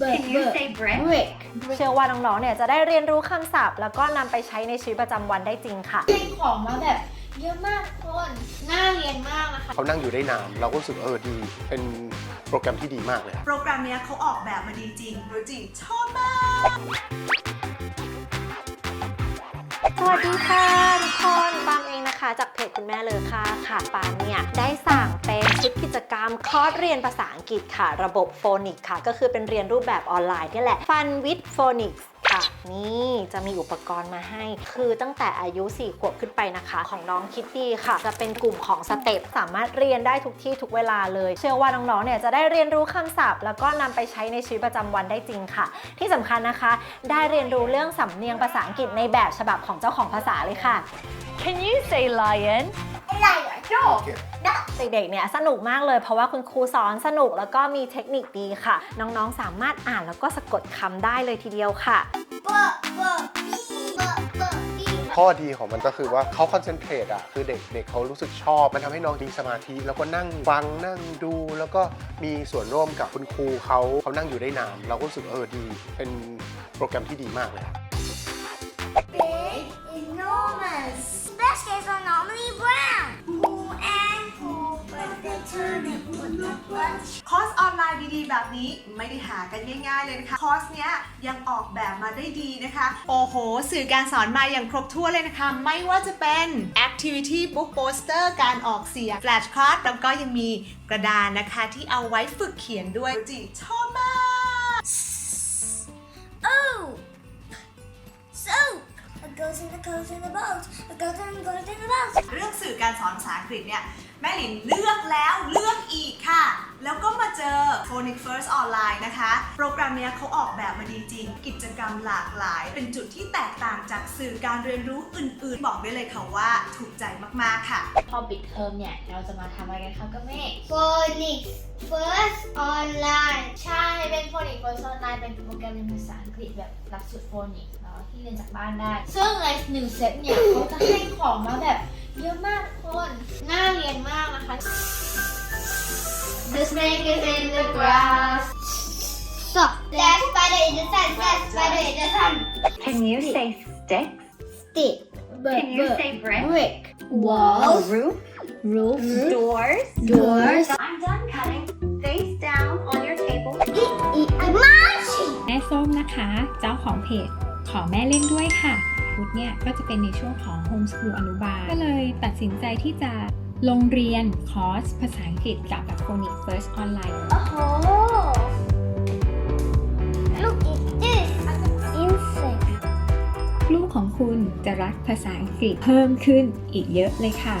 Can you say brick? brick เชื่อว่าน้องๆ เนี่ยจะได้เรียนรู้คำศัพท์ แล้วก็นำไปใช้ในชีวิตประจำวันได้จริงค่ะให้ของมาแบบเยอะมากทุกคนน่าเรียนมากนะคะ เขานั่งอยู่ได้นานเราก็รู้สึกเออดี เป็นโปรแกรมที่ดีมากเลยโปรแกรมเนี้ยเขาออกแบบมาดีจริงโดยจีชอบมาก สวัสดีค่ะทุกคนปามเอง นะคะจากเพจคุณแม่เลอค่ะค่ะปานเนี่ยได้สั่งเป็นชุดกิจกรรมคอร์สเรียนภาษาอังกฤษค่ะ ระบบโฟนิกค่ะ ก็คือเป็นเรียนรูปแบบออนไลน์นี่แหละ Fun with Phonics ค่ะ นี่จะมีอุปกรณ์มาให้ คือตั้งแต่อายุ 4 ขวบขึ้นไปนะคะ ของน้องคิตตี้ค่ะ จะเป็นกลุ่มของสเต็ปสามารถเรียนได้ทุกที่ทุกเวลาเลย เชื่อว่าน้องๆเนี่ยจะได้เรียนรู้คำศัพท์ แล้วก็นำไปใช้ในชีวิตประจำวันได้จริงค่ะ ที่สำคัญนะคะ ได้เรียนรู้เรื่องสำเนียงภาษาอังกฤษในแบบฉบับของเจ้าของภาษาเลยค่ะ Can you say lion? อะไรอะ Dog. เด็กๆ เนี่ยสนุกมากเลยเพราะว่าคุณครูสอนสนุกแล้วก็มีเทคนิคดีค่ะ น้องๆ สามารถอ่านแล้วก็สะกดคำได้เลยทีเดียวค่ะ ข้อดีของมันก็คือว่าเขาคอนเซนเทรตอะคือเด็กเด็กเขารู้สึกชอบ มันทำให้น้องมีสมาธิ แล้วก็นั่งฟังนั่งดู แล้วก็มีส่วนร่วมกับคุณครูเขาเขานั่งอยู่ได้นานเราก็รู้สึกเออดี เป็นโปรแกรมที่ดีมากเลย คอร์สออนไลน์ดีๆ แบบนี้ไม่ได้หากันง่าย ๆ เลยนะคะ คอร์สเนี้ยยังออกแบบมาได้ดีนะคะ โอ้โห สื่อการสอนมาอย่างครบถ้วนเลยนะคะ ไม่ว่าจะเป็น activity book poster การออกเสียง flash card แล้วก็ยังมีกระดานนะคะที่เอาไว้ฝึกเขียนด้วยจีชอบมาก เรื่องสื่อการสอนภาษาอังกฤษเนี่ยแม่หลินเลือกแล้วเลือกอีกค่ะ แล้วก็มาเจอ Phonic First Online นะคะ โปรแกรมเนี้ยเขาออกแบบมาดีจริง กิจกรรมหลากหลาย เป็นจุดที่แตกต่างจากสื่อการเรียนรู้อื่นๆ บอกได้เลยค่ะว่าถูกใจมากๆค่ะ พอปิดเทอมเนี่ย เราจะมาทำอะไรกันครับกับแม่ phonics first online ใช่ เป็นโฟนิก First Online เป็นโปรแกรมเรียนภาษาอังกฤษแบบหลักสูตรโฟนิกเนาะที่เรียนจากบ้านได้ ซึ่งในหนึ่งเซตเนี่ยเขาจะให้ของมาแบบเยอะมากทุกคน น่าเรียนมากนะคะ The snake is in the grass Stop That spider in the sun That spider in the sun Can you say stick? Stick Can you say brick? brick A wall roof? roof Doors? doors I'm done cutting. Face down on your table. Monkey แม่ส้มนะคะ เจ้าของเพจขอแม่เล่นด้วยค่ะพุธเนี่ยก็จะเป็นในช่วงของโฮมส o ูลอนุบาล ก็เลยตัดสินใจที่จะ ลงเรียนคอร์สภาษาอังกฤษกับแบบโฟนิกเฟิร์สออนไลน์ Oh Look at this insect ลูกของคุณจะรักภาษาอังกฤษเพิ่มขึ้นอีกเยอะเลยค่ะ